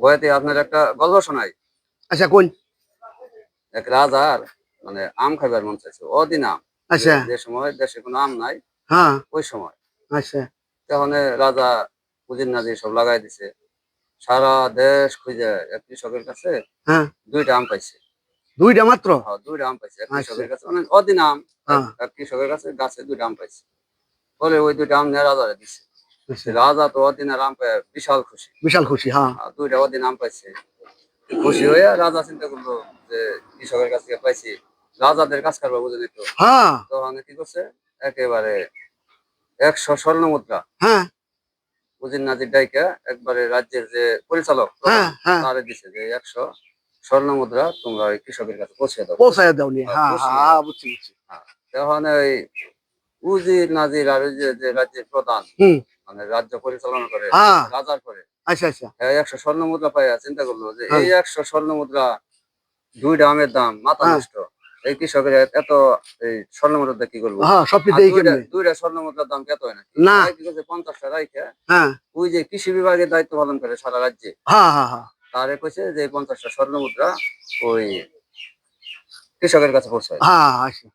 বয়াতে আপনার একটা গল্প শোনাই। আচ্ছা কোন? এক রাজার মানে আম খাইবার মন চাইছে। অদিন আম। আচ্ছা। যে সময় দেশে কোনো আম নাই হ্যাঁ। ওই সময়। আচ্ছা। তখন রাজা পুজির নাজি সব লাগাই দিছে। সারা দেশ খুঁজে এক কৃষকের কাছে হ্যাঁ। দুইটা আম পাইছে। দুইটা মাত্র? হ্যাঁ, দুইটা আম পাইছে। আচ্ছা। কৃষকের কাছে মানে অদিন আম হ্যাঁ। কৃষকের কাছে গাছে দুইটা আম পাইছে। বলে ওই দুইটা আম নিয়ে রাজারে দিছে। আচ্ছা, রাজা তো বিশাল খুশি। বিশাল খুশি হ্যাঁ। দুইটা আম পাইছে। খুশি হয়ে রাজা চিন্তা করল যে কৃষকের কাছ থেকে পাইছি। রাজাদের কাজ করব নিত হ্যাঁ। তখন কি করছে? একেবারে একশো স্বর্ণ মুদ্রা। হ্যাঁ। উজির নাজির ডাইকা একবারে রাজ্যের যে পরিচালক তারে দিছে যে একশো স্বর্ণ মুদ্রা তোমরা ওই কৃষকের কাছে পৌঁছে দাও। পৌঁছায় দাও নি হ্যাঁ বুঝছি বুঝছি। তখন ওই উজির নাজির আর ওই যে রাজ্যের প্রধান মানে রাজ্য পরিচালনা করে হ্যাঁ। রাজার করে। আচ্ছা আচ্ছা। একশো স্বর্ণ মুদ্রা পাইয়া চিন্তা করল যে হ্যাঁ। এই একশো স্বর্ণ মুদ্রা দুইটা আমের দাম মাথা হ্যাঁ। নষ্ট। এই কৃষকের এত এই স্বর্ণ মুদ্রা কি করব? দুইটা- স্বর্ণ মুদ্রার দাম কত হয় না। পঞ্চাশটা রাইখে ওই যে কৃষি বিভাগের দায়িত্ব পালন করে সারা রাজ্যে। তারে কইছে যে পঞ্চাশটা স্বর্ণ মুদ্রা ওই কৃষকের কাছে পৌঁছায়। আচ্ছা।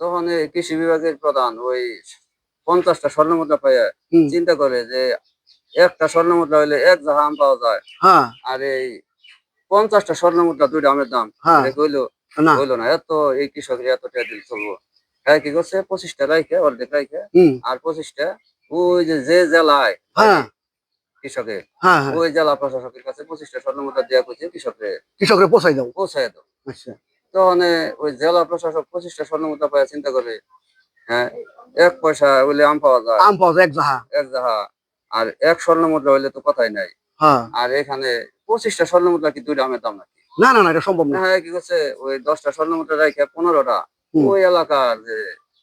তখন এই কৃষি বিভাগের প্রধান ওই পঞ্চাশটা স্বর্ণ মুদ্রা পাইয়া চিন্তা করে যে একটা স্বর্ণ মুদ্রা হইলে এক জাহা আম পাওয়া যায়। হ্যাঁ। আর এই পঞ্চাশটা স্বর্ণ মুদ্রা দুইটা আমের দাম। হ্যাঁ। কইলো না। হইল না এত এই কৃষকের এত টাকা দিলে চলবো। হ্যাঁ কি করছে? পঁচিশটা রাইখে অর্ধেক রাইখে আর পঁচিশটা ওই যে যে জেলায় হ্যাঁ। কৃষকের হ্যাঁ হ্যাঁ। ওই জেলা প্রশাসকের কাছে পঁচিশটা স্বর্ণ মুদ্রা দেওয়া করছে কৃষকের। কৃষকরে পৌঁছাই দাও। পৌঁছায় দাও। আচ্ছা। তখন ওই জেলা প্রশাসক পঁচিশটা স্বর্ণ মুদ্রা পায় চিন্তা করে হ্যাঁ এক পয়সা হইলে আম পাওয়া যায়। আম পাওয়া যায় এক জাহা। এক জাহা। আর এক স্বর্ণ মুদ্রা হইলে তো কথাই নাই। হ্যাঁ। আর এখানে পঁচিশটা স্বর্ণ মুদ্রা কি দুইটা আমের দাম নাকি? না না না এটা সম্ভব না। হ্যাঁ কি করছে ওই দশটা স্বর্ণ মুদ্রা রাখে পনেরোটা। ওই এলাকার যে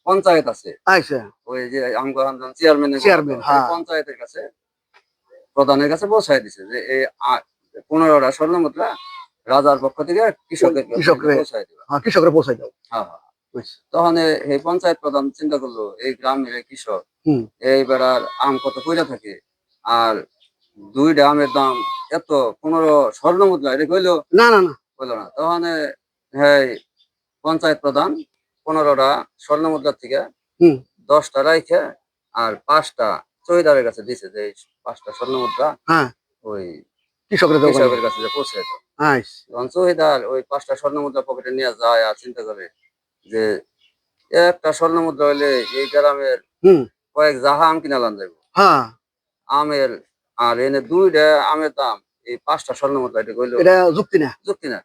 পঞ্চায়েত আছে আচ্ছা ওই যে আমগো চেয়ারম্যান হ্যাঁ। পঞ্চায়েতের কাছে প্রধানের কাছে পৌঁছায় দিছে যে এই পনেরোটা স্বর্ণ মুদ্রা রাজার পক্ষ থেকে কৃষকের কৃষকরে- পৌঁছায় দিবা। হ্যাঁ কৃষকরে পৌঁছাই দাও। হ্যাঁ হ্যাঁ। তখন এই পঞ্চায়েত প্রধান চিন্তা করল এই গ্রামের কৃষক হুম। এই বেড়ার আম কত কইরা থাকে? আর দুইটা আমের দাম এত পনেরো স্বর্ণ মুদ্রা এটা কইলো? না না না। কইলো না। তখন হ্যাঁ পঞ্চায়েত প্রধান পনেরোটা স্বর্ণ মুদ্রার থেকে দশটা রাইখে আর পাঁচটা চৌধুরীর কাছে দিছে যে পাঁচটা স্বর্ণ মুদ্রা হ্যাঁ। ওই কৃষকরে কৃষকের কাছে পৌঁছে যেত চৌহিদার ওই পাঁচটা স্বর্ণ মুদ্রা পকেটে নিয়ে যায় আর চিন্তা করে যে একটা স্বর্ণ মুদ্রা হইলে এই গ্রামের হুম। কয়েক জাহা আম কিনা লান যাইব। হ্যাঁ। আমের আর এনে দুইটা আমের দাম এই পাঁচটা স্বর্ণ মুদ্রা এটা কইলো। এটা যুক্তি না? যুক্তি না।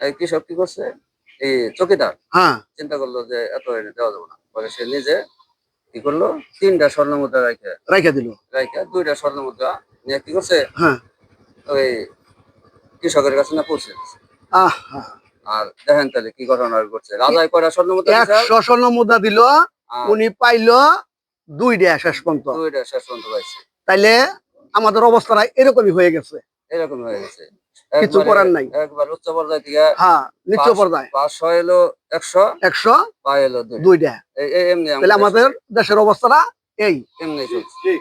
এই কৃষক কি করছে? এই চকিদার হ্যাঁ। চিন্তা করল যে এত এনে দেওয়া যাবে না। পরে সে নিজে কি করল? তিনটা স্বর্ণ মুদ্রা রাখে রাইখা দিল। রাখে দুইটা স্বর্ণ মুদ্রা নিয়ে কি করছে? হ্যাঁ। ওই কৃষকের কাছে না পৌঁছে আহ। আর দেখেন তাহলে কি ঘটনা ঘটছে। রাজায় কয়টা স্বর্ণ মুদ্রা? একশো স্বর্ণ মুদ্রা দিল উনি পাইলো দুইটা শেষ পর্যন্ত। দুইটা শেষ পর্যন্ত পাইছে। তাইলে আমাদের অবস্থাটা এরকমই হয়ে গেছে। এরকম হয়ে গেছে। কিছু করার নাই। একবার উচ্চ পর্যায়ে থেকে হ্যাঁ পাঁচ- পর্যায়ে। পাঁচশো এলো একশো একশো এলো দুইটা। এই এমনি তাহলে আমাদের দেশের অবস্থাটা এই। এমনি চলছে।